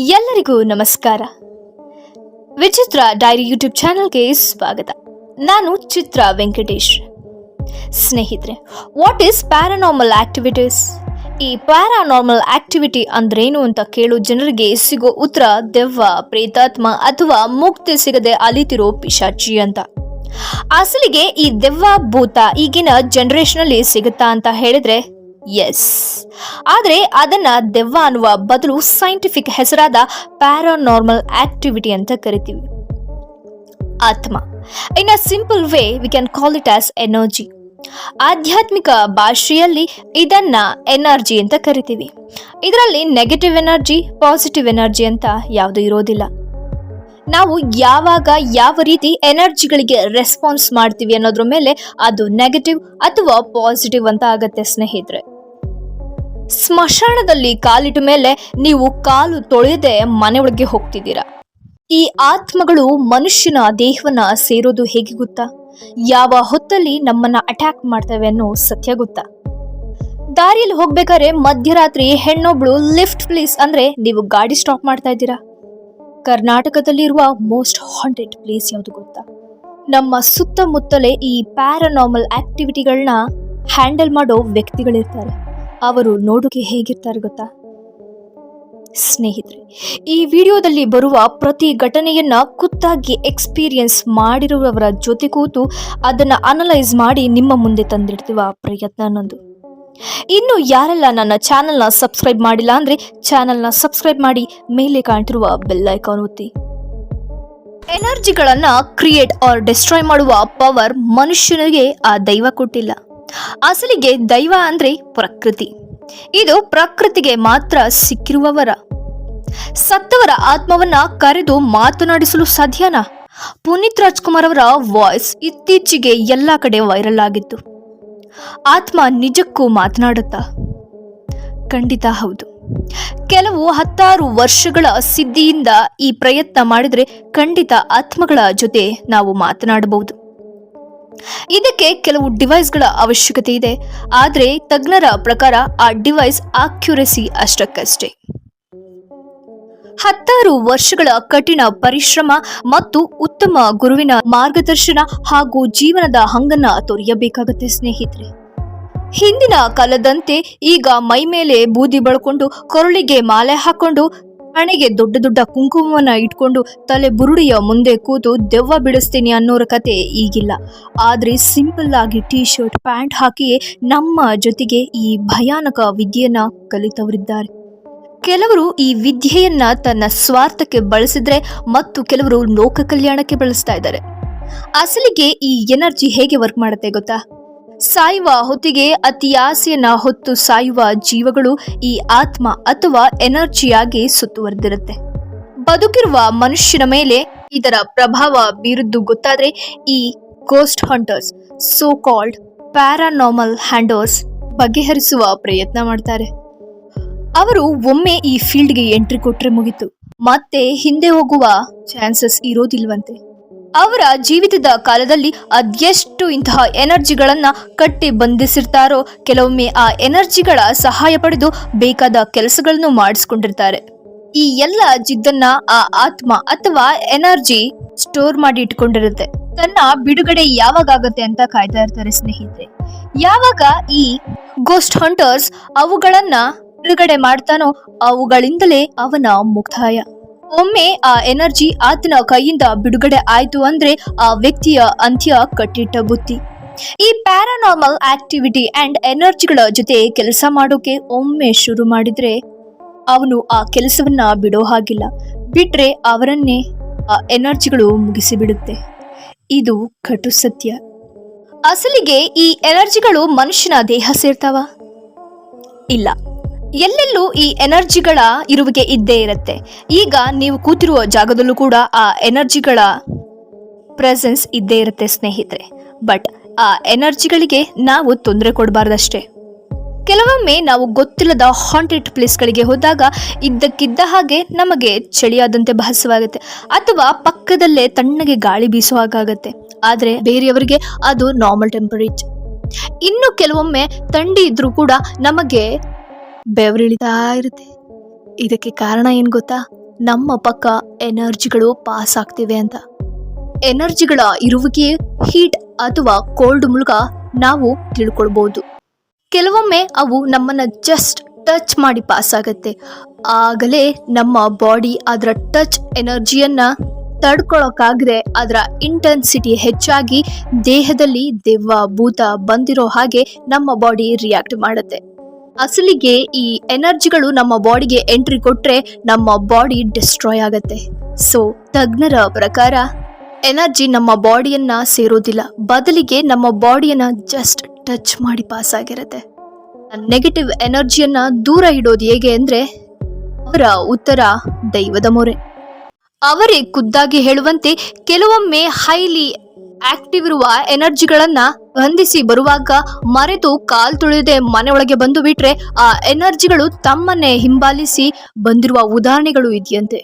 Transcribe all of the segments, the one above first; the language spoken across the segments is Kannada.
ಎಲ್ಲರಿಗೂ ನಮಸ್ಕಾರ. ವಿಚಿತ್ರ ಡೈರಿ ಯೂಟ್ಯೂಬ್ ಚಾನಲ್ಗೆ ಸ್ವಾಗತ. ನಾನು ಚಿತ್ರ ವೆಂಕಟೇಶ್. ಸ್ನೇಹಿತರೆ ವಾಟ್ ಈಸ್ ಪ್ಯಾರಾನಾರ್ಮಲ್ ಆಕ್ಟಿವಿಟೀಸ್ ಈ ಪ್ಯಾರಾನಾರ್ಮಲ್ ಆಕ್ಟಿವಿಟಿ ಅಂದ್ರೇನು ಅಂತ ಕೇಳೋ ಜನರಿಗೆ ಸಿಗೋ ಉತ್ತರ, ದೆವ್ವ, ಪ್ರೇತಾತ್ಮ ಅಥವಾ ಮುಕ್ತಿ ಸಿಗದೆ ಅಲಿತಿರೋ ಪಿಶಾಚಿ ಅಂತ. ಅಸಲಿಗೆ ಈ ದೆವ್ವ ಭೂತ ಈಗಿನ ಜನರೇಷನ್ ಅಲ್ಲಿ ಸಿಗುತ್ತಾ ಅಂತ ಹೇಳಿದ್ರೆ ಎಸ್ ಆದರೆ ಅದನ್ನ ದೆವ್ವ ಅನ್ನುವ ಬದಲು ಸೈಂಟಿಫಿಕ್ ಹೆಸರಾದ ಪ್ಯಾರಾನಾರ್ಮಲ್ ಆಕ್ಟಿವಿಟಿ ಅಂತ ಕರಿತೀವಿ. ಆತ್ಮ. In a simple way we can call it as energy ಆಧ್ಯಾತ್ಮಿಕ ಭಾಷೆಯಲ್ಲಿ ಇದನ್ನ ಎನರ್ಜಿ ಅಂತ ಕರಿತೀವಿ. ಇದರಲ್ಲಿ ನೆಗೆಟಿವ್ ಎನರ್ಜಿ ಪಾಸಿಟಿವ್ ಎನರ್ಜಿ ಅಂತ ಯಾವುದು ಇರೋದಿಲ್ಲ. ನಾವು ಯಾವಾಗ ಯಾವ ರೀತಿ ಎನರ್ಜಿಗಳಿಗೆ ರೆಸ್ಪಾನ್ಸ್ ಮಾಡ್ತೀವಿ ಅನ್ನೋದ್ರ ಮೇಲೆ ಅದು ನೆಗೆಟಿವ್ ಅಥವಾ ಪಾಸಿಟಿವ್ ಅಂತ ಆಗುತ್ತೆ ಸ್ನೇಹಿತರೆ. ಸ್ಮಶಾನದಲ್ಲಿ ಕಾಲಿಟ್ಟ ಮೇಲೆ ನೀವು ಕಾಲು ತೊಳೆಯದೆ ಮನೆಯೊಳಗೆ ಹೋಗ್ತಿದ್ದೀರಾ? ಈ ಆತ್ಮಗಳು ಮನುಷ್ಯನ ದೇಹವನ್ನ ಸೇರೋದು ಹೇಗೆ ಗೊತ್ತಾ? ಯಾವ ಹೊತ್ತಲ್ಲಿ ನಮ್ಮನ್ನ ಅಟ್ಯಾಕ್ ಮಾಡ್ತವೆ ಅನ್ನೋ ಸತ್ಯ ಗೊತ್ತಾ? ದಾರಿಯಲ್ಲಿ ಹೋಗ್ಬೇಕಾದ್ರೆ ಮಧ್ಯರಾತ್ರಿ ಹೆಣ್ಣೊಬ್ಳು ಲಿಫ್ಟ್ ಪ್ಲೇಸ್ ಅಂದ್ರೆ ನೀವು ಗಾಡಿ ಸ್ಟಾಪ್ ಮಾಡ್ತಾ ಇದ್ದೀರಾ? ಕರ್ನಾಟಕದಲ್ಲಿರುವ ಮೋಸ್ಟ್ ಹಾಂಟೆಡ್ ಪ್ಲೇಸ್ ಯಾವುದು ಗೊತ್ತಾ? ನಮ್ಮ ಸುತ್ತಮುತ್ತಲೇ ಈ ಪ್ಯಾರಾನಾರ್ಮಲ್ ಆಕ್ಟಿವಿಟಿಗಳನ್ನ ಹ್ಯಾಂಡಲ್ ಮಾಡೋ ವ್ಯಕ್ತಿಗಳಿರ್ತಾರೆ. ಅವರು ನೋಡೋಕೆ ಹೇಗಿರ್ತಾರೆ ಗೊತ್ತಾ? ಸ್ನೇಹಿತರೆ, ಈ ವಿಡಿಯೋದಲ್ಲಿ ಬರುವ ಪ್ರತಿ ಘಟನೆಯನ್ನ ಖುದ್ದಾಗಿ ಎಕ್ಸ್ಪೀರಿಯನ್ಸ್ ಮಾಡಿರುವವರ ಜೊತೆ ಕೂತು ಅದನ್ನು ಅನಲೈಸ್ ಮಾಡಿ ನಿಮ್ಮ ಮುಂದೆ ತಂದಿಡ್ತೀವ ಪ್ರಯತ್ನ ನಂದು. ಇನ್ನು ಯಾರೆಲ್ಲ ನನ್ನ ಚಾನಲ್ನ ಸಬ್ಸ್ಕ್ರೈಬ್ ಮಾಡಿಲ್ಲ ಅಂದ್ರೆ ಚಾನಲ್ನ ಸಬ್ಸ್ಕ್ರೈಬ್ ಮಾಡಿ, ಮೇಲೆ ಕಾಣ್ತಿರುವ ಬೆಲ್ ಐಕಾನ್ ಒತ್ತಿ. ಎನರ್ಜಿಗಳನ್ನ ಕ್ರಿಯೇಟ್ ಆರ್ ಡಿಸ್ಟ್ರಾಯ್ ಮಾಡುವ ಪವರ್ ಮನುಷ್ಯನಿಗೆ ಆ ದೈವ ಕೊಟ್ಟಿಲ್ಲ. ಅಸಲಿಗೆ ದೈವ ಅಂದ್ರೆ ಪ್ರಕೃತಿ. ಇದು ಪ್ರಕೃತಿಗೆ ಮಾತ್ರ ಸಿಕ್ಕಿರುವವರ. ಸತ್ತವರ ಆತ್ಮವನ್ನ ಕರೆದು ಮಾತನಾಡಿಸಲು ಸಾಧ್ಯನಾ? ಪುನೀತ್ ರಾಜ್ಕುಮಾರ್ ಅವರ ವಾಯ್ಸ್ ಇತ್ತೀಚೆಗೆ ಎಲ್ಲಾ ಕಡೆ ವೈರಲ್ ಆಗಿತ್ತು. ಆತ್ಮ ನಿಜಕ್ಕೂ ಮಾತನಾಡುತ್ತಾ? ಖಂಡಿತ ಹೌದು. ಕೆಲವು ಹತ್ತಾರು ವರ್ಷಗಳ ಸಿದ್ಧಿಯಿಂದ ಈ ಪ್ರಯತ್ನ ಮಾಡಿದ್ರೆ ಖಂಡಿತ ಆತ್ಮಗಳ ಜೊತೆ ನಾವು ಮಾತನಾಡಬಹುದು. ಇದಕ್ಕೆ ಕೆಲವು ಡಿವೈಸ್ಗಳ ಅವಶ್ಯಕತೆ ಇದೆ. ಆದರೆ ತಜ್ಞರ ಪ್ರಕಾರ ಆ ಡಿವೈಸ್ ಆಕ್ಯುರೆಸಿ ಅಷ್ಟಕ್ಕಷ್ಟೇ. ಹತ್ತಾರು ವರ್ಷಗಳ ಕಠಿಣ ಪರಿಶ್ರಮ ಮತ್ತು ಉತ್ತಮ ಗುರುವಿನ ಮಾರ್ಗದರ್ಶನ ಹಾಗೂ ಜೀವನದ ಹಂಗನ್ನ ತೊರೆಯಬೇಕಾಗತ್ತೆ ಸ್ನೇಹಿತರೆ. ಹಿಂದಿನ ಕಾಲದಂತೆ ಈಗ ಮೈ ಮೇಲೆ ಬೂದಿ ಬಳ್ಕೊಂಡು ಕೊರಳಿಗೆ ಮಾಲೆ ಹಾಕೊಂಡು ಹಣೆಗೆ ದೊಡ್ಡ ದೊಡ್ಡ ಕುಂಕುಮವನ್ನ ಇಟ್ಕೊಂಡು ತಲೆ ಬುರುಡಿಯ ಮುಂದೆ ಕೂತು ದೆವ್ವ ಬಿಡಿಸ್ತೀನಿ ಅನ್ನೋರ ಕತೆ ಈಗಿಲ್ಲ. ಆದ್ರೆ ಸಿಂಪಲ್ ಆಗಿ ಟೀ ಶರ್ಟ್ ಪ್ಯಾಂಟ್ ಹಾಕಿಯೇ ನಮ್ಮ ಜೊತೆಗೆ ಈ ಭಯಾನಕ ವಿದ್ಯೆಯನ್ನ ಕಲಿತವರಿದ್ದಾರೆ. ಕೆಲವರು ಈ ವಿದ್ಯೆಯನ್ನ ತನ್ನ ಸ್ವಾರ್ಥಕ್ಕೆ ಬಳಸಿದ್ರೆ ಮತ್ತು ಕೆಲವರು ಲೋಕ ಕಲ್ಯಾಣಕ್ಕೆ ಬಳಸ್ತಾ ಇದ್ದಾರೆ. ಅಸಲಿಗೆ ಈ ಎನರ್ಜಿ ಹೇಗೆ ವರ್ಕ್ ಮಾಡುತ್ತೆ ಗೊತ್ತಾ? ಸಾಯುವ ಹೊತ್ತಿಗೆ ಅತಿ ಆಸೆಯನ್ನ ಹೊತ್ತು ಸಾಯುವ ಜೀವಗಳು ಈ ಆತ್ಮ ಅಥವಾ ಎನರ್ಜಿಯಾಗಿ ಸುತ್ತುವರೆದಿರುತ್ತೆ. ಬದುಕಿರುವ ಮನುಷ್ಯನ ಮೇಲೆ ಇದರ ಪ್ರಭಾವ ಬೀರದ್ದು ಗೊತ್ತಾದ್ರೆ ಈ ghost hunters so called paranormal handlers ಬಗೆಹರಿಸುವ ಪ್ರಯತ್ನ ಮಾಡ್ತಾರೆ. ಅವರು ಒಮ್ಮೆ ಈ ಫೀಲ್ಡ್ಗೆ ಎಂಟ್ರಿ ಕೊಟ್ಟರೆ ಮುಗಿತು. ಮತ್ತೆ ಹಿಂದೆ ಹೋಗುವ ಚಾನ್ಸಸ್ ಇರೋದಿಲ್ವಂತೆ. ಅವರ ಜೀವಿತದ ಕಾಲದಲ್ಲಿ ಅದೆಷ್ಟು ಇಂತಹ ಎನರ್ಜಿಗಳನ್ನ ಕಟ್ಟಿ ಬಂಧಿಸಿರ್ತಾರೋ, ಕೆಲವೊಮ್ಮೆ ಆ ಎನರ್ಜಿಗಳ ಸಹಾಯ ಪಡೆದು ಬೇಕಾದ ಕೆಲಸಗಳನ್ನು ಮಾಡಿಸ್ಕೊಂಡಿರ್ತಾರೆ. ಈ ಎಲ್ಲ ಜಿದ್ದನ್ನ ಆ ಆತ್ಮ ಅಥವಾ ಎನರ್ಜಿ ಸ್ಟೋರ್ ಮಾಡಿ ಇಟ್ಕೊಂಡಿರುತ್ತೆ. ತನ್ನ ಬಿಡುಗಡೆ ಯಾವಾಗ ಆಗುತ್ತೆ ಅಂತ ಕಾಯ್ತಾ ಇರ್ತಾರೆ ಸ್ನೇಹಿತರೆ. ಯಾವಾಗ ಈ ಗೋಸ್ಟ್ ಹಂಟರ್ಸ್ ಅವುಗಳನ್ನ ಬಿಡುಗಡೆ ಮಾಡ್ತಾನೋ ಅವುಗಳಿಂದಲೇ ಅವನ ಮುಕ್ತಾಯ. ಒಮ್ಮೆ ಆ ಎನರ್ಜಿ ಆತನ ಕೈಯಿಂದ ಬಿಡುಗಡೆ ಆಯಿತು ಅಂದ್ರೆ ಆ ವ್ಯಕ್ತಿಯ ಅಂತ್ಯ ಕಟ್ಟಿಟ್ಟ ಬುತ್ತಿ ಈ ಪ್ಯಾರಾನಾರ್ಮಲ್ ಆಕ್ಟಿವಿಟಿ ಅಂಡ್ ಎನರ್ಜಿಗಳ ಜೊತೆ ಕೆಲಸ ಮಾಡೋಕೆ ಒಮ್ಮೆ ಶುರು ಮಾಡಿದ್ರೆ ಅವನು ಆ ಕೆಲಸವನ್ನ ಬಿಡೋ ಹಾಗಿಲ್ಲ. ಬಿಟ್ರೆ ಅವರನ್ನೇ ಆ ಎನರ್ಜಿಗಳು ಮುಗಿಸಿಬಿಡುತ್ತೆ. ಇದು ಕಟು ಸತ್ಯ. ಅಸಲಿಗೆ ಈ ಎನರ್ಜಿಗಳು ಮನುಷ್ಯನ ದೇಹ ಸೇರ್ತಾವ? ಇಲ್ಲ. ಎಲ್ಲೆಲ್ಲೂ ಈ ಎನರ್ಜಿಗಳ ಇರುವಿಕೆ ಇದ್ದೇ ಇರುತ್ತೆ. ಈಗ ನೀವು ಕೂತಿರುವ ಜಾಗದಲ್ಲೂ ಕೂಡ ಆ ಎನರ್ಜಿಗಳ ಪ್ರೆಸೆನ್ಸ್ ಇದ್ದೇ ಇರುತ್ತೆ ಸ್ನೇಹಿತರೆ. ಬಟ್ ಆ ಎನರ್ಜಿಗಳಿಗೆ ನಾವು ತೊಂದರೆ ಕೊಡಬಾರ್ದಷ್ಟೇ. ಕೆಲವೊಮ್ಮೆ ನಾವು ಗೊತ್ತಿಲ್ಲದ ಹಾಂಟೆಡ್ ಪ್ಲೇಸ್ಗಳಿಗೆ ಹೋದಾಗ ಇದ್ದಕ್ಕಿದ್ದ ಹಾಗೆ ನಮಗೆ ಚಳಿಯಾದಂತೆ ಭಾಸವಾಗುತ್ತೆ. ಅಥವಾ ಪಕ್ಕದಲ್ಲೇ ತಣ್ಣಗೆ ಗಾಳಿ ಬೀಸೋ ಹಾಗಾಗತ್ತೆ. ಆದರೆ ಬೇರೆಯವರಿಗೆ ಅದು ನಾರ್ಮಲ್ ಟೆಂಪರೇಚರ್ ಇನ್ನು ಕೆಲವೊಮ್ಮೆ ಥಂಡಿ ಇದ್ರೂ ಕೂಡ ನಮಗೆ ಬೆವರಿಳಿತಾ ಇರುತ್ತೆ. ಇದಕ್ಕೆ ಕಾರಣ ಏನು ಗೊತ್ತಾ? ನಮ್ಮ ಪಕ್ಕ ಎನರ್ಜಿಗಳು ಪಾಸ್ ಆಗ್ತಿವೆ ಅಂತ. ಎನರ್ಜಿಗಳ ಇರುವಿಕೆ, ಹೀಟ್ ಅಥವಾ ಕೋಲ್ಡ್ ಮೂಲಕ ನಾವು ತಿಳ್ಕೊಳ್ಬಹುದು ಕೆಲವೊಮ್ಮೆ ಅವು ನಮ್ಮನ್ನ ಜಸ್ಟ್ ಟಚ್ ಮಾಡಿ ಪಾಸ್ ಆಗತ್ತೆ. ಆಗಲೇ ನಮ್ಮ ಬಾಡಿ ಅದರ ಟಚ್ ಎನರ್ಜಿಯನ್ನ ತಡ್ಕೊಳಕ್ಕಾಗದೆ ಅದರ ಇಂಟೆನ್ಸಿಟಿ ಹೆಚ್ಚಾಗಿ ದೇಹದಲ್ಲಿ ದೆವ್ವ ಭೂತ ಬಂದಿರೋ ಹಾಗೆ ನಮ್ಮ ಬಾಡಿ ರಿಯಾಕ್ಟ್ ಮಾಡುತ್ತೆ. ಅಸಲಿಗೆ ಈ ಎನರ್ಜಿಗಳು ನಮ್ಮ ಬಾಡಿಗೆ ಎಂಟ್ರಿ ಕೊಟ್ರೆ ನಮ್ಮ ಬಾಡಿ ಡಿಸ್ಟ್ರಾಯ್ ಆಗತ್ತೆ. ಸೊ ತಜ್ಞರ ಪ್ರಕಾರ, ಎನರ್ಜಿ ನಮ್ಮ ಬಾಡಿಯನ್ನ ಸೇರೋದಿಲ್ಲ. ಬದಲಿಗೆ ನಮ್ಮ ಬಾಡಿಯನ್ನ ಜಸ್ಟ್ ಟಚ್ ಮಾಡಿ ಪಾಸ್ ಆಗಿರುತ್ತೆ. ನೆಗೆಟಿವ್ ಎನರ್ಜಿಯನ್ನ ದೂರ ಇಡೋದು ಹೇಗೆ ಅಂದ್ರೆ, ಅವರ ಉತ್ತರ ದೈವದ ಮೊರೆ. ಅವರೇ ಖುದ್ದಾಗಿ ಹೇಳುವಂತೆ ಕೆಲವೊಮ್ಮೆ ಹೈಲಿ ಆಕ್ಟಿವ್ ಇರುವ ಎನರ್ಜಿಗಳನ್ನ ಬಂಧಿಸಿ ಬರುವಾಗ ಮರೆತು ಕಾಲ್ ತುಳಿದೆ ಮನೆಯೊಳಗೆ ಬಂದು ಬಿಟ್ರೆ ಆ ಎನರ್ಜಿಗಳು ತಮ್ಮನ್ನೇ ಹಿಂಬಾಲಿಸಿ ಬಂದಿರುವ ಉದಾಹರಣೆಗಳು ಇದೆಯಂತೆ.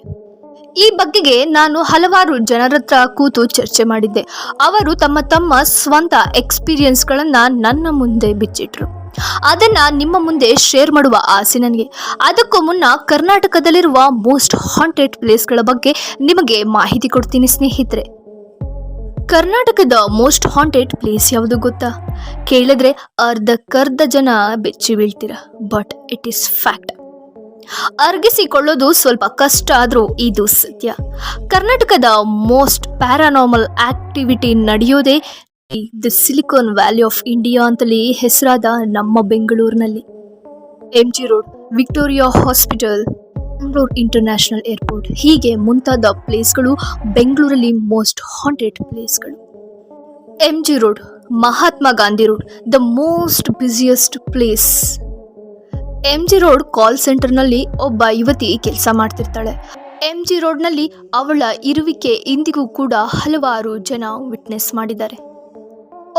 ಈ ಬಗ್ಗೆಗೆ ನಾನು ಹಲವಾರು ಜನರತ್ರ ಕೂತು ಚರ್ಚೆ ಮಾಡಿದ್ದೆ. ಅವರು ತಮ್ಮ ತಮ್ಮ ಸ್ವಂತ ಎಕ್ಸ್ಪೀರಿಯನ್ಸ್ಗಳನ್ನು ನನ್ನ ಮುಂದೆ ಬಿಚ್ಚಿಟ್ರು. ಅದನ್ನ ನಿಮ್ಮ ಮುಂದೆ ಶೇರ್ ಮಾಡುವ ಆಸೆ ನನಗೆ. ಅದಕ್ಕೂ ಮುನ್ನ ಕರ್ನಾಟಕದಲ್ಲಿರುವ ಮೋಸ್ಟ್ ಹಾಂಟೆಡ್ ಪ್ಲೇಸ್ಗಳ ಬಗ್ಗೆ ನಿಮಗೆ ಮಾಹಿತಿ ಕೊಡ್ತೀನಿ ಸ್ನೇಹಿತರೆ. ಕರ್ನಾಟಕದ ಮೋಸ್ಟ್ ಹಾಂಟೆಡ್ ಪ್ಲೇಸ್ ಯಾವುದು ಗೊತ್ತಾ? ಕೇಳಿದ್ರೆ ಅರ್ಧಕ್ಕರ್ಧ ಜನ ಬೆಚ್ಚಿ ಬೀಳ್ತೀರ ಬಟ್ ಇಟ್ ಈಸ್ ಫ್ಯಾಕ್ಟ್ ಅರ್ಗಿಸಿಕೊಳ್ಳೋದು ಸ್ವಲ್ಪ ಕಷ್ಟ ಆದರೂ ಇದು ಸತ್ಯ. ಕರ್ನಾಟಕದ most paranormal activity ನಡೆಯೋದೇ the silicon valley of India ಅಂತಲೇ ಹೆಸರಾದ ನಮ್ಮ ಬೆಂಗಳೂರಿನಲ್ಲಿ. M G road Victoria hospital Bengaluru international airport ಹೀಗೆ ಮುಂತಾದ ಪ್ಲೇಸ್ಗಳು ಬೆಂಗಳೂರಲ್ಲಿ ಮೋಸ್ಟ್ ಹಾಂಟೆಡ್ ಪ್ಲೇಸ್ಗಳು M G road Mahatma Gandhi road the most busiest place M G road call ಸೆಂಟರ್ನಲ್ಲಿ ಒಬ್ಬ ಯುವತಿ ಕೆಲಸ ಮಾಡ್ತಿರ್ತಾಳೆ. ಎಂ ಜಿ ರೋಡ್ನಲ್ಲಿ ಅವಳ ಇರುವಿಕೆ ಇಂದಿಗೂ ಕೂಡ ಹಲವಾರು ಜನ ವಿಟ್ನೆಸ್ ಮಾಡಿದ್ದಾರೆ.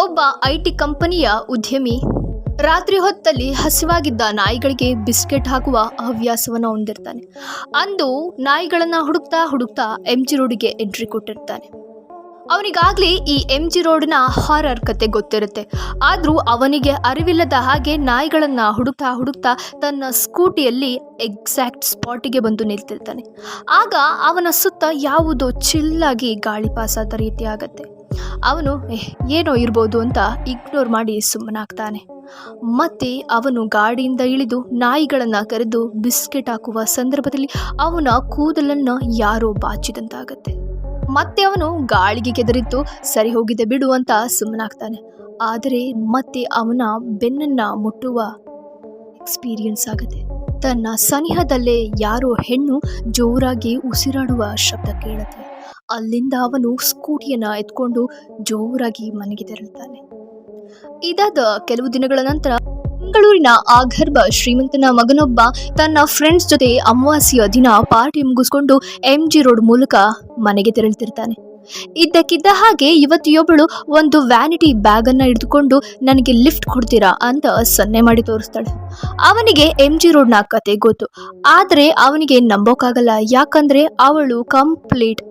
ಒಬ್ಬ ಐ ಟಿ ಕಂಪನಿಯ ಉದ್ಯಮಿ ರಾತ್ರಿ ಹೊತ್ತಲ್ಲಿ ಹಸಿವಾಗಿದ್ದ ನಾಯಿಗಳಿಗೆ ಬಿಸ್ಕೆಟ್ ಹಾಕುವ ಹವ್ಯಾಸವನ್ನು ಹೊಂದಿರ್ತಾನೆ. ಅಂದು ನಾಯಿಗಳನ್ನ ಹುಡುಕ್ತಾ ಹುಡುಕ್ತಾ ಎಂ ಜಿ ರೋಡಿಗೆ ಎಂಟ್ರಿ ಕೊಟ್ಟಿರ್ತಾನೆ. ಅವನಿಗಾಗ್ಲೇ ಈ ಎಂ ಜಿ ರೋಡ್ನ ಹಾರರ್ ಕತೆ ಗೊತ್ತಿರುತ್ತೆ. ಆದರೂ ಅವನಿಗೆ ಅರಿವಿಲ್ಲದ ಹಾಗೆ ನಾಯಿಗಳನ್ನ ಹುಡುಕ್ತಾ ಹುಡುಕ್ತಾ ತನ್ನ ಸ್ಕೂಟಿಯಲ್ಲಿ ಎಕ್ಸಾಕ್ಟ್ ಸ್ಪಾಟಿಗೆ ಬಂದು ನಿಲ್ತಿರ್ತಾನೆ. ಆಗ ಅವನ ಸುತ್ತ ಯಾವುದೋ ಚಿಲ್ಲಾಗಿ ಗಾಳಿ ಪಾಸಾದ ರೀತಿ ಆಗತ್ತೆ. ಅವನು ಏನೋ ಇರ್ಬೋದು ಅಂತ ಇಗ್ನೋರ್ ಮಾಡಿ ಸುಮ್ಮನಾಗ್ತಾನೆ. ಮತ್ತೆ ಅವನು ಗಾಡಿಯಿಂದ ಇಳಿದು ನಾಯಿಗಳನ್ನು ಕರೆದು ಬಿಸ್ಕೆಟ್ ಹಾಕುವ ಸಂದರ್ಭದಲ್ಲಿ ಅವನ ಕೂದಲನ್ನು ಯಾರೋ ಬಾಚಿದಂತಾಗತ್ತೆ. ಮತ್ತೆ ಅವನು ಗಾಳಿಗೆ ಕೆದರಿದ್ದು, ಸರಿ ಹೋಗಿದೆ ಬಿಡು ಅಂತ ಸುಮ್ಮನಾಗ್ತಾನೆ. ಆದರೆ ಮತ್ತೆ ಅವನ ಬೆನ್ನನ್ನ ಮುಟ್ಟುವ ಎಕ್ಸ್ಪೀರಿಯನ್ಸ್ ಆಗುತ್ತೆ. ತನ್ನ ಸನಿಹದಲ್ಲೇ ಯಾರೋ ಹೆಣ್ಣು ಜೋರಾಗಿ ಉಸಿರಾಡುವ ಶಬ್ದ ಕೇಳುತ್ತೆ. ಅಲ್ಲಿಂದ ಅವನು ಸ್ಕೂಟಿಯನ್ನ ಎತ್ಕೊಂಡು ಜೋರಾಗಿ ಮನೆಗೆ ತೆರಳುತ್ತಾನೆ ಇದಾದ ಕೆಲವು ದಿನಗಳ ನಂತರ ಬೆಂಗಳೂರಿನ ಆಗರ್ಭ ಶ್ರೀಮಂತನ ಮಗನೊಬ್ಬ ತನ್ನ ಫ್ರೆಂಡ್ಸ್ ಜೊತೆ ಅಮಾವಾಸ್ಯ ದಿನ ಪಾರ್ಟಿ ಮುಗಿಸ್ಕೊಂಡು ಎಂ ಜಿ ರೋಡ್ ಮೂಲಕ ಮನೆಗೆ ತೆರಳುತ್ತಿರ್ತಾನೆ. ಇದ್ದಕ್ಕಿದ್ದ ಹಾಗೆ ಯುವತಿಯೊಬ್ಬಳು ಒಂದು ವ್ಯಾನಿಟಿ ಬ್ಯಾಗ್ ಅನ್ನ ಹಿಡಿದುಕೊಂಡು, ನನಗೆ ಲಿಫ್ಟ್ ಕೊಡ್ತೀರಾ? ಅಂತ ಸನ್ನೆ ಮಾಡಿ ತೋರಿಸ್ತಾಳೆ. ಅವನಿಗೆ ಎಂ ಜಿ ರೋಡ್ನ ಕತೆ ಗೊತ್ತು. ಆದರೆ ಅವನಿಗೆ ನಂಬೋಕ್ಕಾಗಲ್ಲ ಯಾಕಂದ್ರೆ ಅವಳು ಕಂಪ್ಲೀಟ್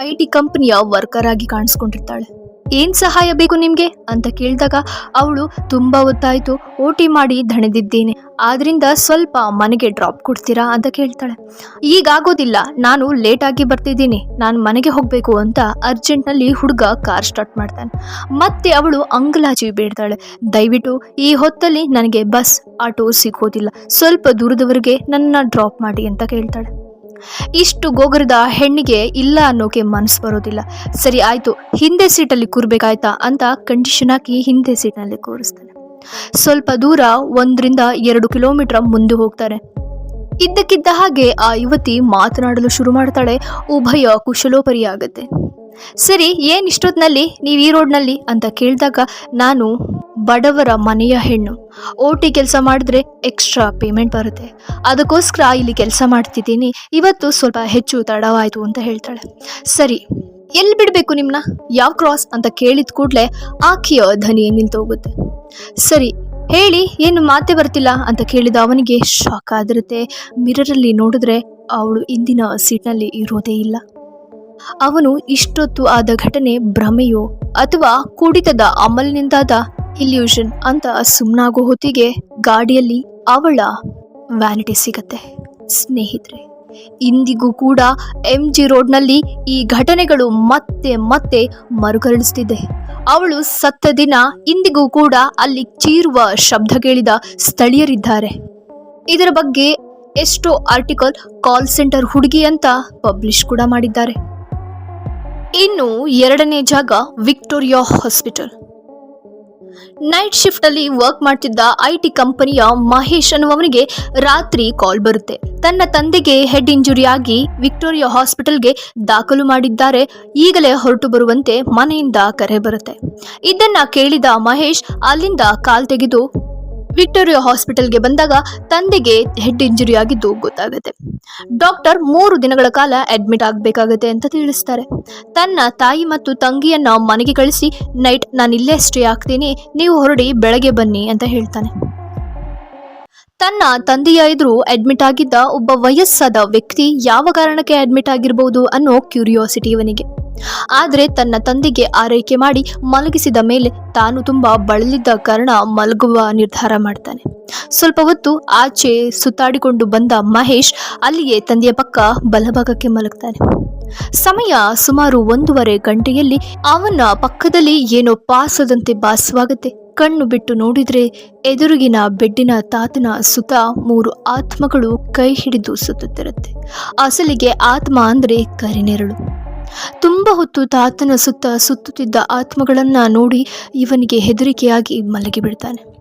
ಐ ಟಿ ಕಂಪನಿಯ ವರ್ಕರ್ ಆಗಿ ಕಾಣಿಸ್ಕೊಂಡಿರ್ತಾಳೆ. ಏನ್ ಸಹಾಯ ಬೇಕು ನಿಮಗೆ? ಅಂತ ಕೇಳಿದಾಗ ಅವಳು ತುಂಬಾ ಹೊತ್ತಾಯಿತು. ಓಟಿ ಮಾಡಿ ದಣಿದಿದ್ದೇನೆ. ಆದ್ರಿಂದ ಸ್ವಲ್ಪ ಮನೆಗೆ ಡ್ರಾಪ್ ಕೊಡ್ತೀರಾ ಅಂತ ಕೇಳ್ತಾಳೆ. ಈಗಾಗೋದಿಲ್ಲ ನಾನು ಲೇಟಾಗಿ ಬರ್ತಿದ್ದೀನಿ. ನಾನು ಮನೆಗೆ ಹೋಗಬೇಕು ಅಂತ ಅರ್ಜೆಂಟ್ನಲ್ಲಿ ಹುಡುಗ ಕಾರ್ ಸ್ಟಾರ್ಟ್ ಮಾಡ್ತಾನೆ. ಮತ್ತೆ ಅವಳು ಅಂಗಲಾಜಿ ಬೇಡ್ತಾಳೆ. ದಯವಿಟ್ಟು ಈ ಹೊತ್ತಲ್ಲಿ ನನಗೆ ಬಸ್ ಆಟೋ ಸಿಗೋದಿಲ್ಲ ಸ್ವಲ್ಪ ದೂರದವರೆಗೆ ನನ್ನ ಡ್ರಾಪ್ ಮಾಡಿ ಅಂತ ಕೇಳ್ತಾಳೆ. ಇಷ್ಟು ಗೋಗರದ ಹೆಣ್ಣಿಗೆ ಇಲ್ಲ ಅನ್ನೋಕೆ ಮನಸ್ಸು ಬರೋದಿಲ್ಲ. ಸರಿ, ಆಯ್ತು. ಹಿಂದೆ ಸೀಟಲ್ಲಿ ಕೂರ್ಬೇಕಾಯ್ತಾ ಅಂತ ಕಂಡೀಷನ್ ಹಾಕಿ ಹಿಂದೆ ಸೀಟ್ನಲ್ಲಿ ಕೂರಿಸ್ತಾನೆ. ಸ್ವಲ್ಪ ದೂರ ಒಂದರಿಂದ ಎರಡು ಕಿಲೋಮೀಟರ್ ಮುಂದೆ ಹೋಗ್ತಾರೆ. ಇದ್ದಕ್ಕಿದ್ದ ಹಾಗೆ ಆ ಯುವತಿ ಮಾತನಾಡಲು ಶುರು ಮಾಡ್ತಾಳೆ. ಉಭಯ ಕುಶಲೋಪರಿ ಆಗತ್ತೆ ಸರಿ, ಏನ್ ಇಷ್ಟೊತ್ನಲ್ಲಿ ನೀವು ಈ ರೋಡ್ನಲ್ಲಿ? ಅಂತ ಕೇಳಿದಾಗ, ನಾನು ಬಡವರ ಮನೆಯ ಹೆಣ್ಣು. ಓಟಿ ಕೆಲಸ ಮಾಡಿದ್ರೆ ಎಕ್ಸ್ಟ್ರಾ ಪೇಮೆಂಟ್ ಬರುತ್ತೆ. ಅದಕ್ಕೋಸ್ಕರ ಇಲ್ಲಿ ಕೆಲಸ ಮಾಡ್ತಿದ್ದೀನಿ. ಇವತ್ತು ಸ್ವಲ್ಪ ಹೆಚ್ಚು ತಡವಾಯಿತು ಅಂತ ಹೇಳ್ತಾಳೆ. ಸರಿ, ಎಲ್ಲಿ ಬಿಡಬೇಕು ನಿಮ್ಮನ್ನ ಯಾವ ಕ್ರಾಸ್? ಅಂತ ಕೇಳಿದ ಕೂಡಲೇ ಆಕೆಯ ಧ್ವನಿ ನಿಂತೋಗುತ್ತೆ ಸರಿ, ಹೇಳಿ, ಏನು ಮಾತೆ ಬರ್ತಿಲ್ಲ? ಅಂತ ಕೇಳಿದ ಅವನಿಗೆ ಶಾಕ್ ಆಗಿರುತ್ತೆ. ಮಿರರಲ್ಲಿ ನೋಡಿದ್ರೆ ಅವಳು ಇಂದಿನ ಸೀಟ್ನಲ್ಲಿ ಇರೋದೇ ಇಲ್ಲ. ಅವನು ಇಷ್ಟೊತ್ತು ಆದ ಘಟನೆ ಭ್ರಮೆಯೋ ಅಥವಾ ಕುಡಿತದ ಅಮಲ್ನಿಂದಾದ? ಇಲ್ಯೂಷನ್ ಅಂತ ಸುಮ್ಮನಾಗೋ ಹೊತ್ತಿಗೆ ಗಾಡಿಯಲ್ಲಿ ಅವಳ ವ್ಯಾನಿಟಿ ಸಿಗತ್ತೆ. ಸ್ನೇಹಿತರೆ, ಇಂದಿಗೂ ಕೂಡ ಎಂ ಜಿ ರೋಡ್ನಲ್ಲಿ ಈ ಘಟನೆಗಳು ಮತ್ತೆ ಮತ್ತೆ ಮರುಕಳಿಸುತ್ತಿದೆ ಅವಳು ಸತ್ತ ದಿನ ಇಂದಿಗೂ ಕೂಡ ಅಲ್ಲಿ ಚೀರುವ ಶಬ್ದ ಕೇಳಿದ ಸ್ಥಳೀಯರಿದ್ದಾರೆ. ಇದರ ಬಗ್ಗೆ ಎಷ್ಟೋ ಆರ್ಟಿಕಲ್ ಕಾಲ್ ಸೆಂಟರ್ ಹುಡುಗಿ ಅಂತ ಪಬ್ಲಿಷ್ ಕೂಡ ಮಾಡಿದ್ದಾರೆ. ಇನ್ನು ಎರಡನೇ ಜಾಗ ವಿಕ್ಟೋರಿಯಾ ಹಾಸ್ಪಿಟಲ್. ನೈಟ್ ಶಿಫ್ಟ್ ಅಲ್ಲಿ ವರ್ಕ್ ಮಾಡ್ತಿದ್ದ ಐ ಟಿ ಕಂಪನಿಯ ಮಹೇಶ್ ಅನ್ನುವವನಿಗೆ ರಾತ್ರಿ ಕಾಲ್ ಬರುತ್ತೆ. ತನ್ನ ತಂದೆಗೆ ಹೆಡ್ ಇಂಜುರಿ ಆಗಿ ವಿಕ್ಟೋರಿಯಾ ಹಾಸ್ಪಿಟಲ್ಗೆ ದಾಖಲು ಮಾಡಿದ್ದಾರೆ. ಈಗಲೇ ಹೊರಟು ಬರುವಂತೆ ಮನೆಯಿಂದ ಕರೆ ಬರುತ್ತೆ. ಇದನ್ನ ಕೇಳಿದ ಮಹೇಶ್ ಅಲ್ಲಿಂದ ಕಾಲ್ ತೆಗೆದು ವಿಕ್ಟೋರಿಯಾ ಹಾಸ್ಪಿಟಲ್ಗೆ ಬಂದಾಗ ತಂದೆಗೆ ಹೆಡ್ ಇಂಜುರಿ ಆಗಿದ್ದು ಗೊತ್ತಾಗುತ್ತೆ. ಡಾಕ್ಟರ್ ಮೂರು ದಿನಗಳ ಕಾಲ ಅಡ್ಮಿಟ್ ಆಗಬೇಕಾಗುತ್ತೆ ಅಂತ ತಿಳಿಸ್ತಾರೆ. ತನ್ನ ತಾಯಿ ಮತ್ತು ತಂಗಿಯನ್ನ ಮನೆಗೆ ಕಳಿಸಿ, ನೈಟ್ ನಾನು ಇಲ್ಲೇ ಸ್ಟೇ ಆಗ್ತೀನಿ, ನೀವು ಹೊರಡಿ ಬೆಳಗ್ಗೆ ಬನ್ನಿ, ಅಂತ ಹೇಳ್ತಾನೆ. ತನ್ನ ತಂದೆಯ ಎದುರು ಅಡ್ಮಿಟ್ ಆಗಿದ್ದ ಒಬ್ಬ ವಯಸ್ಸಾದ ವ್ಯಕ್ತಿ ಯಾವ ಕಾರಣಕ್ಕೆ ಅಡ್ಮಿಟ್ ಆಗಿರಬಹುದು ಅನ್ನೋ ಕ್ಯೂರಿಯಾಸಿಟಿ ಇವನಿಗೆ. ಆದರೆ ತನ್ನ ತಂದೆಗೆ ಆರೈಕೆ ಮಾಡಿ ಮಲಗಿಸಿದ ಮೇಲೆ ತಾನು ತುಂಬಾ ಬಳಲಿದ್ದ ಕಾರಣ ಮಲಗುವ ನಿರ್ಧಾರ ಮಾಡ್ತಾನೆ. ಸ್ವಲ್ಪ ಹೊತ್ತು ಆಚೆ ಸುತ್ತಾಡಿಕೊಂಡು ಬಂದ ಮಹೇಶ್ ಅಲ್ಲಿಯೇ ತಂದೆಯ ಪಕ್ಕ ಬಲಭಾಗಕ್ಕೆ ಮಲಗ್ತಾನೆ. ಸಮಯ ಸುಮಾರು ಒಂದೂವರೆ ಗಂಟೆಯಲ್ಲಿ ಅವನ ಪಕ್ಕದಲ್ಲಿ ಏನೋ ಪಾಸದಂತೆ ಭಾಸವಾಗುತ್ತೆ. ಕಣ್ಣು ಬಿಟ್ಟು ನೋಡಿದ್ರೆ ಎದುರುಗಿನ ಬೆಡ್ಡಿನ ತಾತನ ಸುತ ಮೂರು ಆತ್ಮಗಳು ಕೈ ಹಿಡಿದು ಸುತ್ತುತ್ತಿರುತ್ತೆ. ಅಸಲಿಗೆ ಆತ್ಮ ಅಂದ್ರೆ ಕರಿನೆರಳು. ತುಂಬ ಹೊತ್ತು ತಾತನ ಸುತ್ತ ಸುತ್ತುತ್ತಿದ್ದ ಆತ್ಮಗಳನ್ನು ನೋಡಿ ಇವನಿಗೆ ಹೆದರಿಕೆಯಾಗಿ ಮಲಗಿಬಿಡ್ತಾನೆ.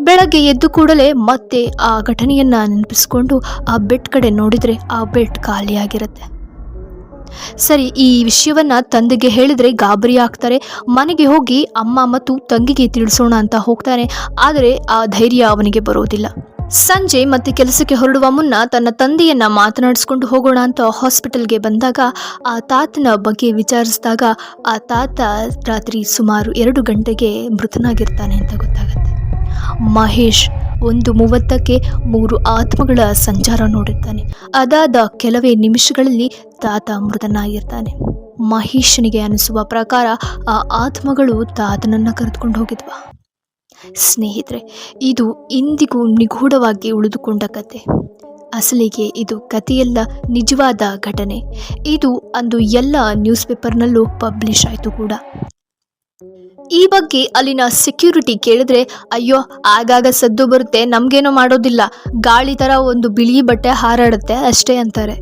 ಬೆಳಗ್ಗೆ ಎದ್ದು ಕೂಡಲೇ ಮತ್ತೆ ಆ ಘಟನೆಯನ್ನ ನೆನಪಿಸಿಕೊಂಡು ಆ ಬೆಡ್ ಕಡೆ ನೋಡಿದ್ರೆ ಆ ಬೆಡ್ ಖಾಲಿಯಾಗಿರುತ್ತೆ. ಸರಿ, ಈ ವಿಷಯವನ್ನ ತಂದೆಗೆ ಹೇಳಿದ್ರೆ ಗಾಬರಿ ಆಗ್ತಾರೆ. ಮನೆಗೆ ಹೋಗಿ ಅಮ್ಮ ಮತ್ತು ತಂಗಿಗೆ ತಿಳಿಸೋಣ ಅಂತ ಹೋಗ್ತಾನೆ. ಆದರೆ ಆ ಧೈರ್ಯ ಅವನಿಗೆ ಬರೋದಿಲ್ಲ. ಸಂಜೆ ಮತ್ತೆ ಕೆಲಸಕ್ಕೆ ಹೊರಡುವ ಮುನ್ನ ತನ್ನ ತಂದೆಯನ್ನ ಮಾತನಾಡಿಸ್ಕೊಂಡು ಹೋಗೋಣ ಅಂತ ಹಾಸ್ಪಿಟಲ್ಗೆ ಬಂದಾಗ ಆ ತಾತನ ಬಗ್ಗೆ ವಿಚಾರಿಸಿದಾಗ ಆ ತಾತ ರಾತ್ರಿ ಸುಮಾರು ಎರಡು ಗಂಟೆಗೆ ಮೃತನಾಗಿರ್ತಾನೆ ಅಂತ ಗೊತ್ತಾಗುತ್ತೆ. ಮಹೇಶ್ ಒಂದು ಮೂವತ್ತಕ್ಕೆ ಮೂರು ಆತ್ಮಗಳ ಸಂಚಾರ ನೋಡಿರ್ತಾನೆ. ಅದಾದ ಕೆಲವೇ ನಿಮಿಷಗಳಲ್ಲಿ ತಾತ ಮೃತನಾಗಿರ್ತಾನೆ. ಮಹೇಶನಿಗೆ ಅನಿಸುವ ಪ್ರಕಾರ ಆ ಆತ್ಮಗಳು ತಾತನನ್ನ ಕರೆದುಕೊಂಡು ಹೋಗಿದ್ವಾ. ಸ್ನೇಹಿತರೆ, ಇದು ಇಂದಿಗೂ ನಿಗೂಢವಾಗಿ ಉಳಿದುಕೊಂಡ ಕತೆ. ಅಸಲಿಗೆ ಇದು ಕಥೆಯಲ್ಲ, ನಿಜವಾದ ಘಟನೆ. ಇದು ಅಂದು ಎಲ್ಲ ನ್ಯೂಸ್ ಪೇಪರ್ನಲ್ಲೂ ಪಬ್ಲಿಷ್ ಆಯಿತು ಕೂಡ. ಈ ಬಗ್ಗೆ ಅಲ್ಲಿನ ಸೆಕ್ಯೂರಿಟಿ ಕೇಳಿದ್ರೆ, ಅಯ್ಯೋ, ಆಗಾಗ ಸದ್ದು ಬರುತ್ತೆ, ನಮಗೇನೋ ಮಾಡೋದಿಲ್ಲ. ಗಾಳಿ ಥರ ಒಂದು ಬಿಳಿ ಬಟ್ಟೆ ಹಾರಾಡುತ್ತೆ ಅಷ್ಟೇ ಅಂತಾರೆ.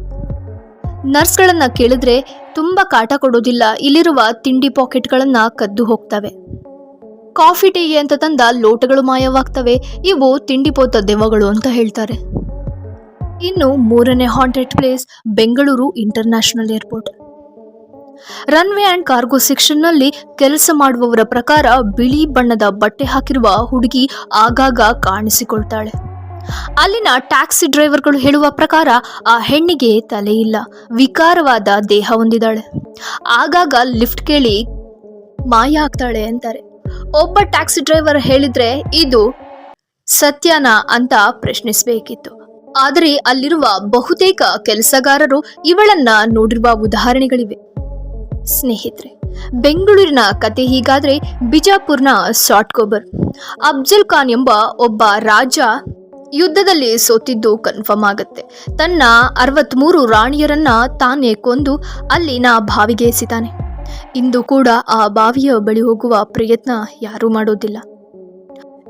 ನರ್ಸ್ಗಳನ್ನು ಕೇಳಿದ್ರೆ, ತುಂಬ ಕಾಟ ಕೊಡೋದಿಲ್ಲ, ಇಲ್ಲಿರುವ ತಿಂಡಿ ಪಾಕೆಟ್ಗಳನ್ನು ಕದ್ದು ಹೋಗ್ತವೆ. ಕಾಫಿ ಟೀಗೆ ಅಂತ ತಂದ ಲೋಟಗಳು ಮಾಯವಾಗ್ತವೆ. ಇವು ತಿಂಡಿಪೋತ ದೆವ್ವಗಳು ಅಂತ ಹೇಳ್ತಾರೆ. ಇನ್ನು ಮೂರನೇ haunted place Bengaluru international airport runway and cargo ಸೆಕ್ಷನ್ನಲ್ಲಿ ಕೆಲಸ ಮಾಡುವವರ ಪ್ರಕಾರ ಬಿಳಿ ಬಣ್ಣದ ಬಟ್ಟೆ ಹಾಕಿರುವ ಹುಡುಗಿ ಆಗಾಗ ಕಾಣಿಸಿಕೊಳ್ತಾಳೆ. ಅಲ್ಲಿನ ಟ್ಯಾಕ್ಸಿ ಡ್ರೈವರ್ಗಳು ಹೇಳುವ ಪ್ರಕಾರ ಆ ಹೆಣ್ಣಿಗೆ ತಲೆ ಇಲ್ಲ, ವಿಕಾರವಾದ ದೇಹ ಹೊಂದಿದ್ದಾಳೆ ಆಗಾಗ ಲಿಫ್ಟ್ ಕೇಳಿ, ಮಾಯ ಆಗ್ತಾಳೆ ಅಂತಾರೆ. ಒಬ್ಬ ಟ್ಯಾಕ್ಸಿ ಡ್ರೈವರ್ ಹೇಳಿದ್ರೆ ಇದು ಸತ್ಯನಾ ಅಂತ ಪ್ರಶ್ನಿಸಬೇಕಿತ್ತು. ಆದರೆ ಅಲ್ಲಿರುವ ಬಹುತೇಕ ಕೆಲಸಗಾರರು ಇವಳನ್ನ ನೋಡಿರುವ ಉದಾಹರಣೆಗಳಿವೆ. ಸ್ನೇಹಿತರೆ, ಬೆಂಗಳೂರಿನ ಕತೆ ಹೀಗಾದ್ರೆ ಬಿಜಾಪುರ್ನ ಸಾಟ್ಕೋಬರ್. ಕೋಬರ್ ಅಫ್ಜಲ್ ಖಾನ್ ಎಂಬ ಒಬ್ಬ ರಾಜ ಯುದ್ಧದಲ್ಲಿ ಸೋತಿದ್ದು ಕನ್ಫರ್ಮ್ ಆಗುತ್ತೆ. ತನ್ನ ಅರವತ್ಮೂರು ರಾಣಿಯರನ್ನ ತಾನೇ ಕೊಂದು ಅಲ್ಲಿನ ಬಾವಿಗೆ ಎಸಿತಾನೆ. ಇಂದು ಕೂಡ ಆ ಬಾವಿಯ ಬಳಿ ಹೋಗುವ ಪ್ರಯತ್ನ ಯಾರೂ ಮಾಡೋದಿಲ್ಲ.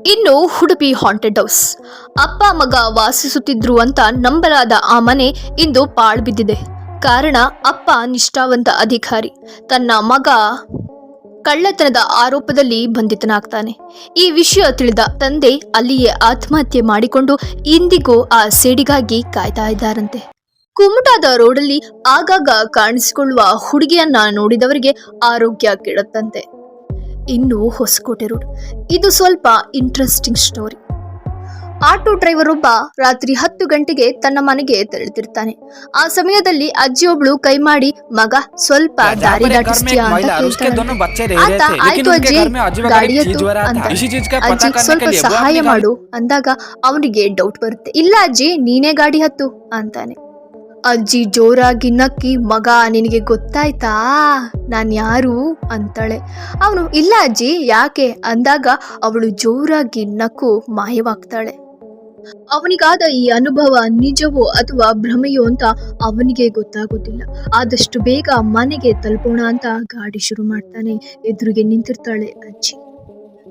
ಇನ್ನು ಉಡುಪಿ ಹಾಂಟೆಡ್ ಹೌಸ್ ಅಪ್ಪ, ಮಗ ವಾಸಿಸುತ್ತಿದ್ರು ಅಂತ ನಂಬಲಾದ ಆ ಮನೆ ಇಂದು ಪಾಳು ಬಿದ್ದಿದೆ. ಕಾರಣ ಅಪ್ಪ ನಿಷ್ಠಾವಂತ ಅಧಿಕಾರಿ. ತನ್ನ ಮಗ ಕಳ್ಳತನದ ಆರೋಪದಲ್ಲಿ ಬಂಧಿತನಾಗ್ತಾನೆ. ಈ ವಿಷಯ ತಿಳಿದ ತಂದೆ ಅಲ್ಲಿಯೇ ಆತ್ಮಹತ್ಯೆ ಮಾಡಿಕೊಂಡು ಇಂದಿಗೂ ಆ ಸೇಡಿಗಾಗಿ ಕಾಯ್ತಾ ಇದ್ದಾರಂತೆ. ಕುಮಟಾದ ರೋಡಲ್ಲಿ ಆಗಾಗ ಕಾಣಿಸಿಕೊಳ್ಳುವ ಹುಡುಗಿಯನ್ನ ನೋಡಿದವರಿಗೆ ಆರೋಗ್ಯ ಕೆಡುತ್ತಂತೆ. ಇನ್ನು ಹೊಸಕೋಟೆ ರೋಡ್. ಇದು ಸ್ವಲ್ಪ ಇಂಟ್ರೆಸ್ಟಿಂಗ್ ಸ್ಟೋರಿ ಆಟೋ ಡ್ರೈವರ್ ಒಬ್ಬ ರಾತ್ರಿ ಹತ್ತು ಗಂಟೆಗೆ ತನ್ನ ಮನೆಗೆ ತೆರಳುತ್ತಿರ್ತಾನೆ. ಆ ಸಮಯದಲ್ಲಿ ಅಜ್ಜಿಯೊಬ್ಳು ಕೈ ಮಾಡಿ ಮಗ ಸ್ವಲ್ಪ ದಾರಿ ಅಜ್ಜಿ ಸ್ವಲ್ಪ ಸಹಾಯ ಮಾಡು. ಅಂದಾಗ ಅವನಿಗೆ ಡೌಟ್ ಬರುತ್ತೆ. ಇಲ್ಲ ಅಜ್ಜಿ ನೀನೇ ಗಾಡಿ ಹತ್ತು ಅಂತಾನೆ. ಅಜ್ಜಿ ಜೋರಾಗಿ ನಕ್ಕಿ, ಮಗ, ನಿನಗೆ ಗೊತ್ತಾಯ್ತಾ? ನಾನು ಯಾರು? ಅಂತಾಳೆ. ಅವನು ಇಲ್ಲ ಅಜ್ಜಿ, ಯಾಕೆ? ಅಂದಾಗ ಅವಳು ಜೋರಾಗಿ ನಕ್ಕು, ಮಾಯವಾಗ್ತಾಳೆ. ಅವನಿಗಾದ ಈ ಅನುಭವ ನಿಜವೋ ಅಥವಾ ಭ್ರಮೆಯೋ ಅಂತ ಅವನಿಗೆ ಗೊತ್ತಾಗೋದಿಲ್ಲ. ಆದಷ್ಟು ಬೇಗ ಮನೆಗೆ ತಲುಪೋಣ ಅಂತ ಗಾಡಿ ಶುರು ಮಾಡ್ತಾನೆ, ಎದುರಿಗೆ ನಿಂತಿರ್ತಾಳೆ ಅಜ್ಜಿ.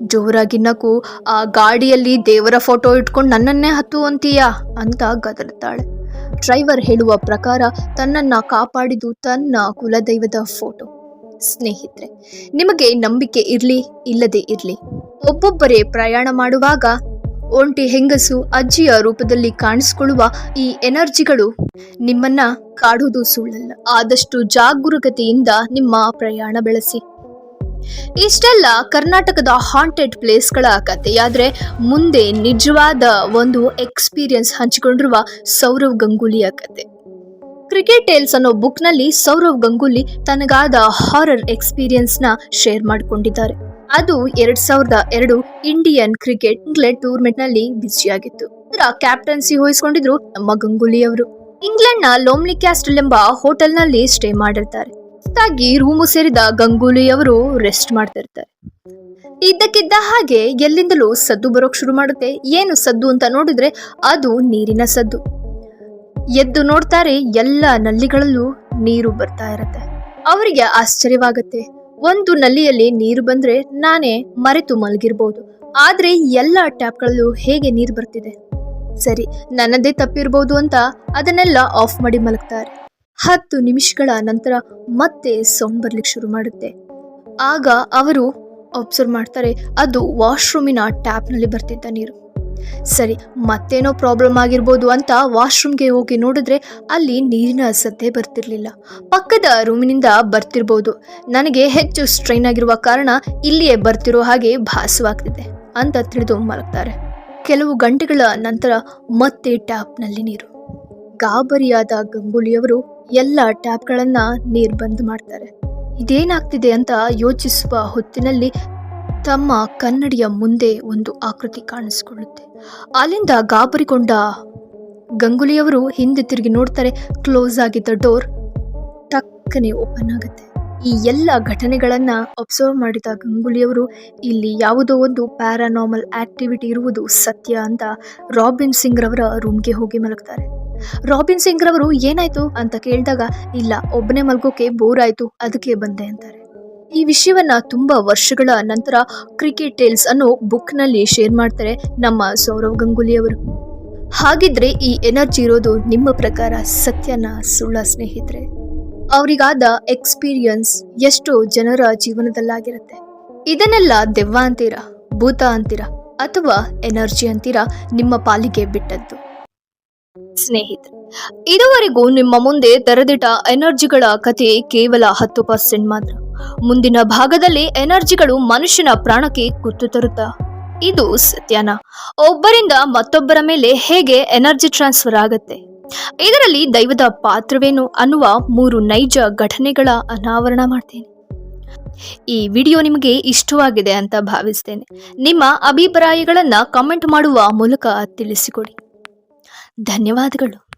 ಜೋರಾಗಿ ನಕ್ಕು, ಆ ಗಾಡಿಯಲ್ಲಿ ದೇವರ ಫೋಟೋ ಇಟ್ಕೊಂಡು ನನ್ನನ್ನೇ ಹತ್ತುವಂತೀಯಾ? ಅಂತ ಗದರುತ್ತಾಳೆ ಡ್ರೈವರ್ ಹೇಳುವ ಪ್ರಕಾರ ತನ್ನನ್ನ ಕಾಪಾಡಿದು ತನ್ನ ಕುಲದೈವದ ಫೋಟೋ. ಸ್ನೇಹಿತರೆ, ನಿಮಗೆ ನಂಬಿಕೆ ಇರಲಿ, ಇಲ್ಲದೆ ಇರಲಿ. ಒಬ್ಬೊಬ್ಬರೇ ಪ್ರಯಾಣ ಮಾಡುವಾಗ ಒಂಟಿ ಹೆಂಗಸು ಅಜ್ಜಿಯ ರೂಪದಲ್ಲಿ ಕಾಣಿಸಿಕೊಳ್ಳುವ ಈ ಎನರ್ಜಿಗಳು ನಿಮ್ಮನ್ನ ಕಾಡುವುದು ಸುಳ್ಳಲ್ಲ. ಆದಷ್ಟು ಜಾಗರೂಕತೆಯಿಂದ ನಿಮ್ಮ ಪ್ರಯಾಣ ಬೆಳೆಸಿ. ಇಷ್ಟೆಲ್ಲ ಕರ್ನಾಟಕದ ಹಾಂಟೆಡ್ ಪ್ಲೇಸ್ಗಳ ಆದ್ರೆ ಮುಂದೆ ನಿಜವಾದ ಒಂದು ಎಕ್ಸ್ಪೀರಿಯನ್ಸ್ ಹಂಚಿಕೊಂಡಿರುವ ಸೌರವ್ ಗಂಗೂಲಿಯ ಕತೆ. ಕ್ರಿಕೆಟ್ ಟೇಲ್ಸ್ ಅನ್ನೋ ಬುಕ್ನಲ್ಲಿ ಸೌರವ್ ಗಂಗೂಲಿ ತನಗಾದ ಹಾರರ್ ಎಕ್ಸ್ಪೀರಿಯನ್ಸ್ನ ಶೇರ್ ಮಾಡಿಕೊಂಡಿದ್ದಾರೆ. ಅದು ಎರಡ್ ಸಾವಿರದ ಎರಡು ಇಂಡಿಯನ್ ಕ್ರಿಕೆಟ್ ಇಂಗ್ಲೆಂಡ್ ಟೂರ್ನಮೆಂಟ್ನಲ್ಲಿ ಬಿಸಿಯಾಗಿತ್ತು ಇದರ ಕ್ಯಾಪ್ಟನ್ಸಿ ವಹಿಸಿಕೊಂಡಿದ್ರು ನಮ್ಮ ಗಂಗೂಲಿ ಅವರು ಇಂಗ್ಲೆಂಡ್ನ ಲೋಮ್ಲಿ ಕ್ಯಾಸ್ಟಲ್ ಎಂಬ ಹೋಟೆಲ್ನಲ್ಲಿ ಸ್ಟೇ ಮಾಡಿರ್ತಾರೆ. ಹೊಸ್ದಾಗಿ ರೂಮು ಸೇರಿದ ಗಂಗೂಲಿ ಅವರು ರೆಸ್ಟ್ ಮಾಡ್ತಾ ಇರ್ತಾರೆ. ಇದ್ದಕ್ಕಿದ್ದ ಹಾಗೆ ಎಲ್ಲಿಂದಲೂ ಸದ್ದು ಬರೋಕ್ ಶುರು ಮಾಡುತ್ತೆ. ಏನು ಸದ್ದು ಅಂತ ನೋಡಿದ್ರೆ ಅದು ನೀರಿನ ಸದ್ದು. ಎದ್ದು ನೋಡ್ತಾರೆ ಎಲ್ಲ ನಲ್ಲಿಗಳಲ್ಲೂ ನೀರು ಬರ್ತಾ ಇರತ್ತೆ. ಅವರಿಗೆ ಆಶ್ಚರ್ಯವಾಗತ್ತೆ. ಒಂದು ನಲ್ಲಿಯಲ್ಲಿ ನೀರು ಬಂದ್ರೆ ನಾನೇ ಮರೆತು ಮಲಗಿರ್ಬೋದು. ಆದ್ರೆ ಎಲ್ಲ ಟ್ಯಾಪ್ಗಳಲ್ಲೂ ಹೇಗೆ ನೀರು ಬರ್ತಿದೆ? ಸರಿ, ನನ್ನದೇ ತಪ್ಪಿರ್ಬೋದು ಅಂತ ಅದನ್ನೆಲ್ಲ ಆಫ್ ಮಾಡಿ ಮಲಗ್ತಾರೆ. ಹತ್ತು ನಿಮಿಷಗಳ ನಂತರ ಮತ್ತೆ ಸೌಂಡ್ ಬರ್ಲಿಕ್ಕೆ ಶುರು ಮಾಡುತ್ತೆ. ಆಗ ಅವರು ಅಬ್ಸರ್ವ್ ಮಾಡ್ತಾರೆ, ಅದು ವಾಶ್ರೂಮಿನ ಟ್ಯಾಪ್ನಲ್ಲಿ ಬರ್ತಿದ್ದ ನೀರು. ಸರಿ, ಮತ್ತೇನೋ ಪ್ರಾಬ್ಲಮ್ ಆಗಿರ್ಬೋದು ಅಂತ ವಾಶ್ರೂಮ್ಗೆ ಹೋಗಿ ನೋಡಿದ್ರೆ ಅಲ್ಲಿ ನೀರಿನ ಸದ್ದೆ ಬರ್ತಿರ್ಲಿಲ್ಲ. ಪಕ್ಕದ ರೂಮಿನಿಂದ ಬರ್ತಿರ್ಬೋದು. ನನಗೆ ಹೆಚ್ಚು ಸ್ಟ್ರೈನ್ ಆಗಿರುವ ಕಾರಣ ಇಲ್ಲಿಯೇ ಬರ್ತಿರೋ ಹಾಗೆ ಭಾಸವಾಗ್ತಿದೆ ಅಂತ ತಿಳಿದು ಮಲಗ್ತಾರೆ. ಕೆಲವು ಗಂಟೆಗಳ ನಂತರ ಮತ್ತೆ ಟ್ಯಾಪ್ನಲ್ಲಿ ನೀರು. ಗಾಬರಿಯಾದ ಗಂಗೂಲಿಯವರು ಎಲ್ಲ ಟ್ಯಾಪ್ಗಳನ್ನ ನೀರು ಬಂದ್ ಮಾಡ್ತಾರೆ. ಇದೇನಾಗ್ತಿದೆ ಅಂತ ಯೋಚಿಸುವ ಹೊತ್ತಿನಲ್ಲಿ ತಮ್ಮ ಕನ್ನಡಿಯ ಮುಂದೆ ಒಂದು ಆಕೃತಿ ಕಾಣಿಸಿಕೊಳ್ಳುತ್ತೆ. ಅಲ್ಲಿಂದ ಗಾಬರಿಗೊಂಡ ಗಂಗುಲಿಯವರು ಹಿಂದೆ ತಿರುಗಿ ನೋಡ್ತಾರೆ, ಕ್ಲೋಸ್ ಆಗಿದ್ದ ಡೋರ್ ಟಕ್ಕನೆ ಓಪನ್ ಆಗುತ್ತೆ. ಈ ಎಲ್ಲ ಘಟನೆಗಳನ್ನು ಅಬ್ಸರ್ವ್ ಮಾಡಿದ ಗಂಗುಲಿಯವರು, ಇಲ್ಲಿ ಯಾವುದೋ ಒಂದು ಪ್ಯಾರಾನಾರ್ಮಲ್ ಆಕ್ಟಿವಿಟಿ ಇರುವುದು ಸತ್ಯ ಅಂತ ರಾಬಿನ್ ಸಿಂಗ್ ರವರ ರೂಮ್ಗೆ ಹೋಗಿ ಮಲಗ್ತಾರೆ. ರಾಬಿನ್ ಸಿಂಗ್ ರವರು ಏನಾಯ್ತು ಅಂತ ಕೇಳಿದಾಗ, ಇಲ್ಲ, ಒಬ್ಬನೇ ಮಲ್ಗೋಕೆ ಬೋರ್ ಆಯ್ತು ಅದಕ್ಕೆ ಬಂದೆ ಅಂತಾರೆ. ಈ ವಿಷಯವನ್ನ ತುಂಬಾ ವರ್ಷಗಳ ನಂತರ ಕ್ರಿಕೆಟ್ ಟೇಲ್ಸ್ ಅನ್ನೋ ಬುಕ್ನಲ್ಲಿ ಶೇರ್ ಮಾಡ್ತಾರೆ ನಮ್ಮ ಸೌರವ್ ಗಂಗೂಲಿ ಅವರು ಹಾಗಿದ್ರೆ ಈ ಎನರ್ಜಿ ಇರೋದು ನಿಮ್ಮ ಪ್ರಕಾರ ಸತ್ಯನ ಸುಳ್ಳ ಸ್ನೇಹಿತರೆ? ಅವರಿಗಾದ ಎಕ್ಸ್ಪೀರಿಯನ್ಸ್ ಎಷ್ಟೋ ಜನರ ಜೀವನದಲ್ಲಾಗಿರುತ್ತೆ. ಇದನ್ನೆಲ್ಲ ದೆವ್ವ ಅಂತೀರಾ, ಭೂತ ಅಂತೀರಾ, ಅಥವಾ ಎನರ್ಜಿ ಅಂತೀರಾ ನಿಮ್ಮ ಪಾಲಿಗೆ ಬಿಟ್ಟದ್ದು? ಸ್ನೇಹಿತರೆ, ಇದುವರೆಗೂ ನಿಮ್ಮ ಮುಂದೆ ತೆರೆದಿಟ್ಟ ಎನರ್ಜಿಗಳ ಕಥೆ ಕೇವಲ ಹತ್ತು ಪರ್ಸೆಂಟ್ ಮಾತ್ರ. ಮುಂದಿನ ಭಾಗದಲ್ಲಿ ಎನರ್ಜಿಗಳು ಮನುಷ್ಯನ ಪ್ರಾಣಕ್ಕೆ ಕುತ್ತು ತರುತ್ತಾ? ಇದು ಸತ್ಯನ. ಒಬ್ಬರಿಂದ ಮತ್ತೊಬ್ಬರ ಮೇಲೆ ಹೇಗೆ ಎನರ್ಜಿ ಟ್ರಾನ್ಸ್ಫರ್ ಆಗುತ್ತೆ? ಇದರಲ್ಲಿ ದೈವದ ಪಾತ್ರವೇನು ಅನ್ನುವ ಮೂರು ನೈಜ ಘಟನೆಗಳ ಅನಾವರಣ ಮಾಡ್ತೇನೆ. ಈ ವಿಡಿಯೋ ನಿಮಗೆ ಇಷ್ಟವಾಗಿದೆ ಅಂತ ಭಾವಿಸ್ತೇನೆ. ನಿಮ್ಮ ಅಭಿಪ್ರಾಯಗಳನ್ನು ಕಮೆಂಟ್ ಮಾಡುವ ಮೂಲಕ ತಿಳಿಸಿಕೊಡಿ. ಧನ್ಯವಾದಗಳು.